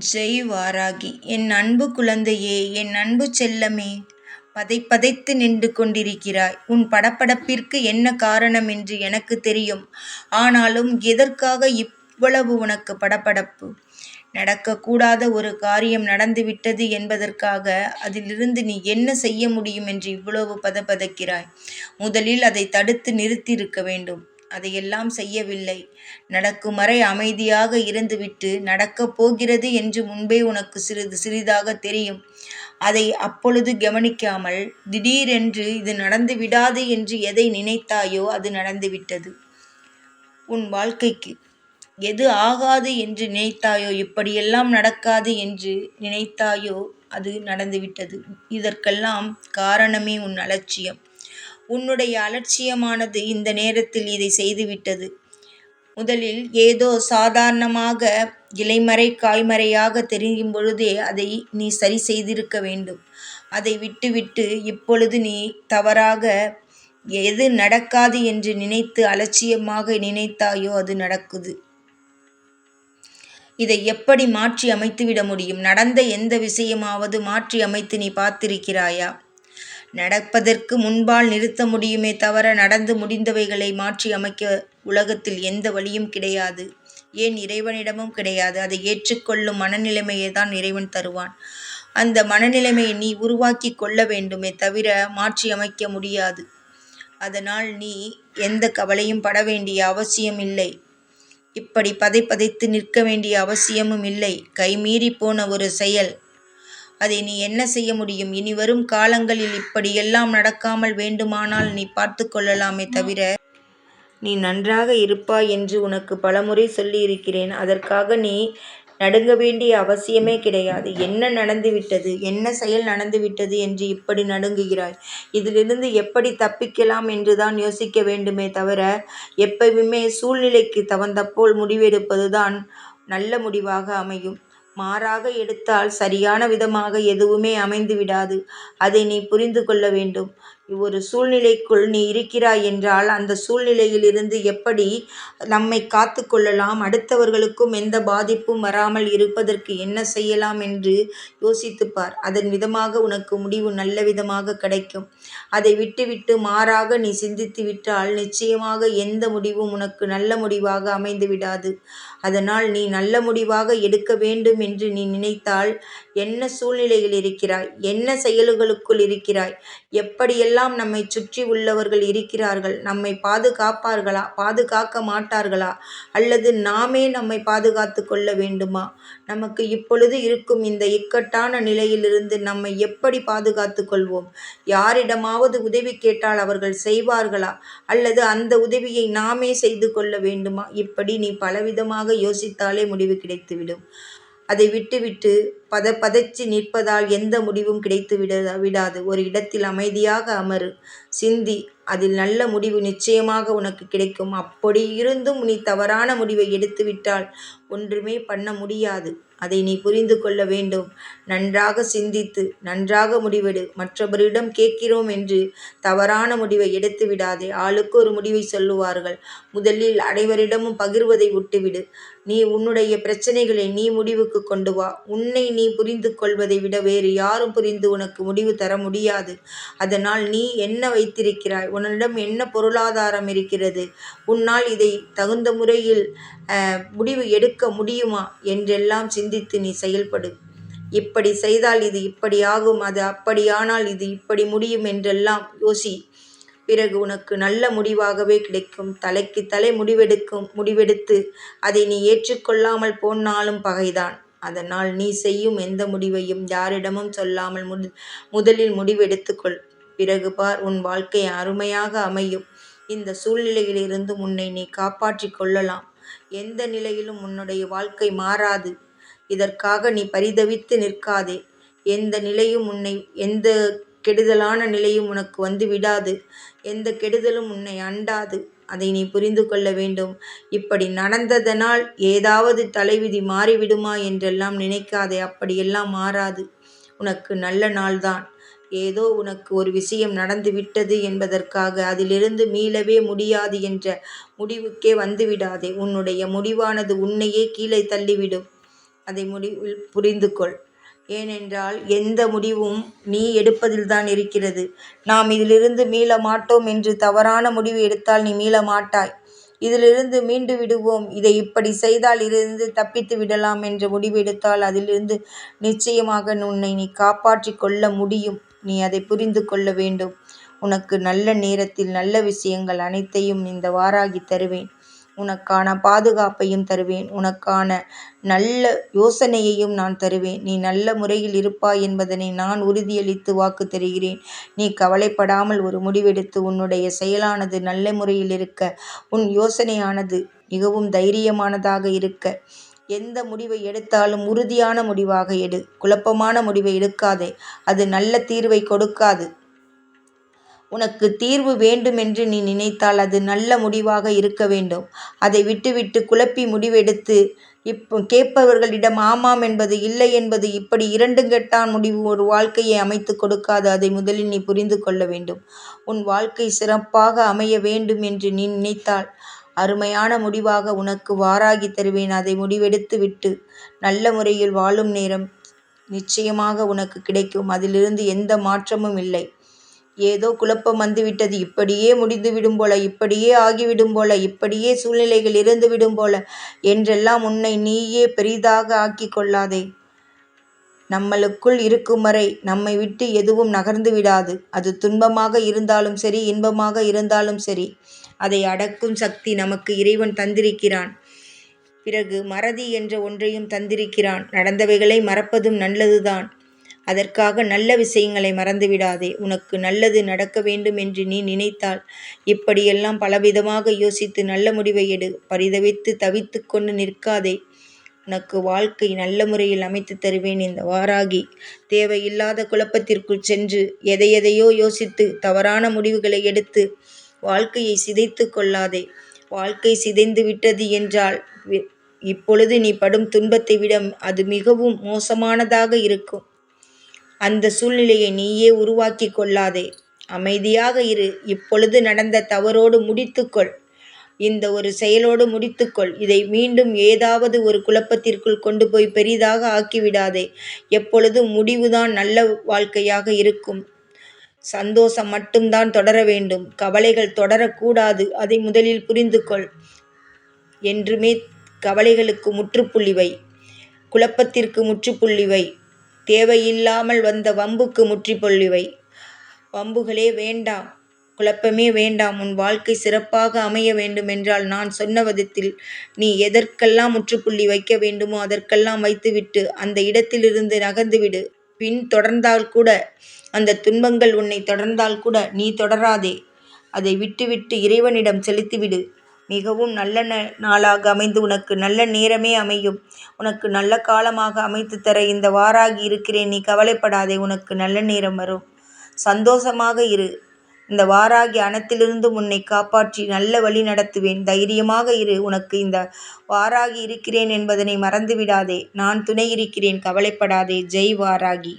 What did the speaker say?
ஜெய் வாராகி என் அன்பு குழந்தையே என் அன்பு செல்லமே பதைபதைத்து நின்று கொண்டிருக்கிறாய். உன் படப்படப்பிற்கு என்ன காரணம் என்று எனக்கு தெரியும். ஆனாலும் எதற்காக இவ்வளவு உனக்கு படப்படப்பு நடக்கக்கூடாத ஒரு காரியம் நடந்துவிட்டது என்பதற்காக அதிலிருந்து நீ என்ன செய்ய முடியும் என்று இவ்வளவு பதப்பதைக்கிறாய்? முதலில் அதை தடுத்து நிறுத்தியிருக்க வேண்டும். அதையெல்லாம் செய்யவில்லை. நடக்கும் வரை அமைதியாக இருந்துவிட்டு நடக்கப் போகிறது என்று முன்பே உனக்கு சிறிது சிறிதாக தெரியும். அதை அப்பொழுது கவனிக்காமல் திடீரென்று இது நடந்து விடாது என்று எதை நினைத்தாயோ அது நடந்துவிட்டது உன் வாழ்க்கைக்கு எது ஆகாது என்று நினைத்தாயோ இப்படியெல்லாம் நடக்காது என்று நினைத்தாயோ அது நடந்துவிட்டது இதற்கெல்லாம் காரணமே உன் அலட்சியம். உன்னுடைய அலட்சியமானது இந்த நேரத்தில் இதை செய்துவிட்டது. முதலில் ஏதோ சாதாரணமாக இலைமறை காய்மறையாக தெரியும் பொழுதே அதை நீ சரி செய்திருக்க வேண்டும். அதை விட்டுவிட்டு இப்பொழுது நீ தவறாக எது நடக்காது என்று நினைத்து அலட்சியமாக நினைத்தாயோ அது நடக்குது. இதை எப்படி மாற்றி அமைத்துவிட முடியும்? நடந்த எந்த விஷயமாவது மாற்றி அமைத்து நீ பார்த்திருக்கிறாயா? நடப்பதற்கு முன்பால் நிறுத்த முடியுமே தவிர நடந்து முடிந்தவைகளை மாற்றி அமைக்க உலகத்தில் எந்த வழியும் கிடையாது. ஏன் இறைவனிடமும் கிடையாது? அதை ஏற்றுக்கொள்ளும் மனநிலைமையை தான் இறைவன் தருவான். அந்த மனநிலைமையை நீ உருவாக்கி கொள்ள வேண்டுமே தவிர மாற்றி அமைக்க முடியாது. அதனால் நீ எந்த கவலையும் பட வேண்டிய அவசியம் இல்லை. இப்படி பதை பதைத்து நிற்க வேண்டிய அவசியமும் இல்லை. கைமீறி போன ஒரு செயல் அதை நீ என்ன செய்ய முடியும்? இனி வரும் காலங்களில் இப்படியெல்லாம் நடக்காமல் வேண்டுமானால் நீ பார்த்து கொள்ளலாமே தவிர. நீ நன்றாக இருப்பாய் என்று உனக்கு பலமுறை சொல்லியிருக்கிறேன். அதற்காக நீ நடுங்க வேண்டிய அவசியமே கிடையாது. என்ன நடந்துவிட்டது? என்ன செயல் நடந்துவிட்டது என்று இப்படி நடுங்குகிறாய்? இதிலிருந்து எப்படி தப்பிக்கலாம் என்று தான் யோசிக்க வேண்டுமே தவிர எப்பவுமே சூழ்நிலைக்கு தகுந்தப்போல் முடிவெடுப்பதுதான் நல்ல முடிவாக அமையும். மாறாக எடுத்தால் சரியான விதமாக எதுவுமே அமைந்து விடாது அதை நீ புரிந்து கொள்ள வேண்டும். ஒரு சூழ்நிலைக்குள் நீ இருக்கிறாய் என்றால் அந்த சூழ்நிலையில் இருந்து எப்படி நம்மை காத்து கொள்ளலாம்? அடுத்தவர்களுக்கும் எந்த பாதிப்பும் வராமல் இருப்பதற்கு என்ன செய்யலாம் என்று யோசித்துப்பார். அதன் விதமாக உனக்கு முடிவு நல்ல விதமாக கிடைக்கும். அதை விட்டுவிட்டு மாறாக நீ சிந்தித்து விட்டால் நிச்சயமாக எந்த முடிவும் உனக்கு நல்ல முடிவாக அமைந்து விடாது. அதனால் நீ நல்ல முடிவாக எடுக்க வேண்டும் என்று நீ நினைத்தால் என்ன சூழ்நிலையில் இருக்கிறாய்? என்ன செயல்களுக்குள் இருக்கிறாய்? எப்படியெல்லாம் நம்மை சுற்றி உள்ளவர்கள் இருக்கிறார்கள். நம்மை பாதுகாப்பார்களா? பாதுகாக்க மாட்டார்களா? அல்லது நாமே நம்மை பாதுகாத்து கொள்ள வேண்டுமா? நமக்கு இப்பொழுது இருக்கும் இந்த இக்கட்டான நிலையிலிருந்து நம்மை எப்படி பாதுகாத்து கொள்வோம்? யாரிடமாவது உதவி கேட்டால் அவர்கள் செய்வார்களா? அல்லது அந்த உதவியை நாமே செய்து கொள்ள வேண்டுமா? இப்படி நீ பலவிதமாக யோசித்தாலே முடிவு கிடைத்துவிடும். அதை விட்டுவிட்டு பத பதச்சி நிற்பதால் எந்த முடிவும் கிடைத்து விட விடாது. ஒரு இடத்தில் அமைதியாக அமரு. சிந்தி அதில் நல்ல முடிவு நிச்சயமாக உனக்கு கிடைக்கும். அப்படி இருந்தும் நீ தவறான முடிவை எடுத்துவிட்டால் ஒன்றுமே பண்ண முடியாது. அதை நீ புரிந்து கொள்ள வேண்டும். நன்றாக சிந்தித்து நன்றாக முடிவெடு. மற்றவரிடம் கேட்கிறோம் என்று தவறான முடிவை எடுத்து விடாதே. ஆளுக்கு ஒரு முடிவை சொல்லுவார்கள். முதலில் அனைவரிடமும் பகிர்வதை விட்டுவிடு. நீ உன்னுடைய பிரச்சனைகளை நீ முடிவுக்கு கொண்டு வா. உன்னை நீ புரிந்து கொள்வதை விட வேறு யாரும் புரிந்து உனக்கு முடிவு தர முடியாது. அதனால் நீ என்ன வைத்திருக்கிறாய்? உன்னிடம் என்ன பொருளாதாரம் இருக்கிறது? உன்னால் இதை தகுந்த முறையில் முடிவு எடுக்க இருக்க முடியுமா என்றெல்லாம் சிந்தித்து நீ செயல்படு. இப்படி செய்தால் இது இப்படி ஆகும் அது அப்படியானால் இது இப்படி முடியும் என்றெல்லாம் யோசி. பிறகு உனக்கு நல்ல முடிவாகவே கிடைக்கும். தலைக்கு தலை முடிவெடுக்கும் முடிவெடுத்து அதை நீ ஏற்றுக்கொள்ளாமல் போனாலும் பகைதான். அதனால் நீ செய்யும் எந்த முடிவையும் யாரிடமும் சொல்லாமல் முது முதலில் முடிவெடுத்துக்கொள். பிறகு பார் உன் வாழ்க்கை அருமையாக அமையும். இந்த சூழ்நிலையிலிருந்து உன்னை நீ காப்பாற்றிக் கொள்ளலாம். எந்த நிலையிலும் உன்னுடைய வாழ்க்கை மாறாது. இதற்காக நீ பரிதவித்து நிற்காதே. எந்த நிலையும் உன்னை எந்த கெடுதலான நிலையும் உனக்கு வந்து விடாது. எந்த கெடுதலும் உன்னை அண்டாது. அதை நீ புரிந்து கொள்ள வேண்டும். இப்படி நடந்ததனால் ஏதாவது தலைவிதி மாறிவிடுமா என்றெல்லாம் நினைக்காதே. அப்படியெல்லாம் மாறாது. உனக்கு நல்ல நாள்தான். ஏதோ உனக்கு ஒரு விஷயம் நடந்துவிட்டது என்பதற்காக அதிலிருந்து மீளவே முடியாது என்ற முடிவுக்கே வந்துவிடாதே. உன்னுடைய முடிவானது உன்னையே கீழே தள்ளிவிடும். அதை முடிவில் புரிந்து கொள் ஏனென்றால் எந்த முடிவும் நீ எடுப்பதில்தான் இருக்கிறது. நாம் இதிலிருந்து மீள மாட்டோம் என்று தவறான முடிவு எடுத்தால் நீ மீள மாட்டாய் இதிலிருந்து மீண்டு விடுவோம். இதை இப்படி செய்தால் இதிலிருந்து தப்பித்து விடலாம் என்ற முடிவு எடுத்தால் அதிலிருந்து நிச்சயமாக உன்னை நீ காப்பாற்றிக் கொள்ள முடியும். நீ அதை புரிந்து கொள்ள வேண்டும். உனக்கு நல்ல நேரத்தில் நல்ல விஷயங்கள் அனைத்தையும் இந்த வாராகி தருவேன். உனக்கான பாதுகாப்பையும் தருவேன். உனக்கான நல்ல யோசனையையும் நான் தருவேன். நீ நல்ல முறையில் இருப்பாய் என்பதனை நான் உறுதியளித்து வாக்கு தருகிறேன். நீ கவலைப்படாமல் ஒரு முடிவெடுத்து உன்னுடைய செயலானது நல்ல முறையில் இருக்க உன் யோசனையானது மிகவும் தைரியமானதாக இருக்க. எந்த முடிவை எடுத்தாலும் உறுதியான முடிவாக எடு. குழப்பமான முடிவை எடுக்காதே. அது நல்ல தீர்வை கொடுக்காது. உனக்கு தீர்வு வேண்டுமென்று நீ நினைத்தால் அது நல்ல முடிவாக இருக்க வேண்டும். அதை விட்டுவிட்டு குழப்பி முடிவெடுத்து இப்போ கேட்பவர்களிடம் ஆமாம் என்பது இல்லை என்பது இப்படி இரண்டு கெட்டான் முடிவு ஒரு வாழ்க்கையை அமைத்து கொடுக்காது. அதை முதலில் நீ புரிந்து கொள்ள வேண்டும். உன் வாழ்க்கை சிறப்பாக அமைய வேண்டும் என்று நீ நினைத்தால் அருமையான முடிவாக உனக்கு வாராகி தருவேன். அதை முடிவெடுத்து விட்டு நல்ல முறையில் வாழும் நேரம் நிச்சயமாக உனக்கு கிடைக்கும். அதிலிருந்து எந்த மாற்றமும் இல்லை. ஏதோ குழப்பம் வந்துவிட்டது. இப்படியே முடிந்துவிடும் போல இப்படியே ஆகிவிடும் போல இப்படியே சூழ்நிலைகள் இருந்துவிடும் போல என்றெல்லாம் உன்னை நீயே பெரிதாக ஆக்கி கொள்ளாதே. நம்மளுக்குள் இருக்கும் வரை நம்மை விட்டு எதுவும் நகர்ந்து விடாது. அது துன்பமாக இருந்தாலும் சரி இன்பமாக இருந்தாலும் சரி. அதை அடக்கும் சக்தி நமக்கு இறைவன் தந்திருக்கிறான். பிறகு மறதி என்ற ஒன்றையும் தந்திருக்கிறான். நடந்தவைகளை மறப்பதும் நல்லதுதான். அதற்காக நல்ல விஷயங்களை மறந்துவிடாதே. உனக்கு நல்லது நடக்க வேண்டும் என்று நீ நினைத்தால் இப்படியெல்லாம் பலவிதமாக யோசித்து நல்ல முடிவை எடு. பரிதவித்து தவித்து கொண்டு நிற்காதே. உனக்கு வாழ்க்கை நல்ல முறையில் அமைத்து தருவேன் இந்த வாராகி. தேவையில்லாத குழப்பத்திற்குள் சென்று எதை எதையோ யோசித்து தவறான முடிவுகளை எடுத்து வாழ்க்கையை சிதைத்து கொள்ளாதே. வாழ்க்கை சிதைந்து விட்டது என்றால் இப்பொழுது நீ படும் துன்பத்தை விட அது மிகவும் மோசமானதாக இருக்கும். அந்த சூழ்நிலையை நீயே உருவாக்கி கொள்ளாதே. அமைதியாக இரு. இப்பொழுது நடந்த தவறோடு முடித்துக்கொள் இந்த ஒரு செயலோடு முடித்துக்கொள் இதை மீண்டும் ஏதாவது ஒரு குழப்பத்திற்குள் கொண்டு போய் பெரிதாக ஆக்கிவிடாதே. எப்பொழுதும் முடிவுதான் நல்ல வாழ்க்கையாக இருக்கும். சந்தோஷம் மட்டும்தான் தொடர வேண்டும். கவலைகள் தொடரக்கூடாது. அதை முதலில் புரிந்து கொள் என்றுமே கவலைகளுக்கு முற்றுப்புள்ளி வை குழப்பத்திற்கு முற்றுப்புள்ளி வை தேவையில்லாமல் வந்த வம்புக்கு முற்றுப்புள்ளிவை. வம்புகளே வேண்டாம். குழப்பமே வேண்டாம். உன் வாழ்க்கை சிறப்பாக அமைய வேண்டுமென்றால் நான் சொன்ன விதத்தில் நீ எதற்கெல்லாம் முற்றுப்புள்ளி வைக்க வேண்டுமோ அதற்கெல்லாம் வைத்துவிட்டு அந்த இடத்திலிருந்து நகர்ந்துவிடு. பின் தொடர்ந்தால் கூட அந்த துன்பங்கள் உன்னை தொடர்ந்தால் கூட நீ தொடராதே. அதை விட்டுவிட்டு இறைவனிடம் செலுத்திவிடு. மிகவும் நல்ல நாளாக அமைந்து உனக்கு நல்ல நேரமே அமையும். உனக்கு நல்ல காலமாக அமைத்து தர இந்த வாராகி இருக்கிறேன். நீ கவலைப்படாதே உனக்கு நல்ல நேரம் வரும். சந்தோஷமாக இரு. இந்த வாராகி அனத்திலிருந்தும் உன்னை காப்பாற்றி நல்ல வழி நடத்துவேன். தைரியமாக இரு. உனக்கு இந்த வாராகி இருக்கிறேன் என்பதனை மறந்துவிடாதே. நான் துணை இருக்கிறேன். கவலைப்படாதே. ஜெய் வாராகி.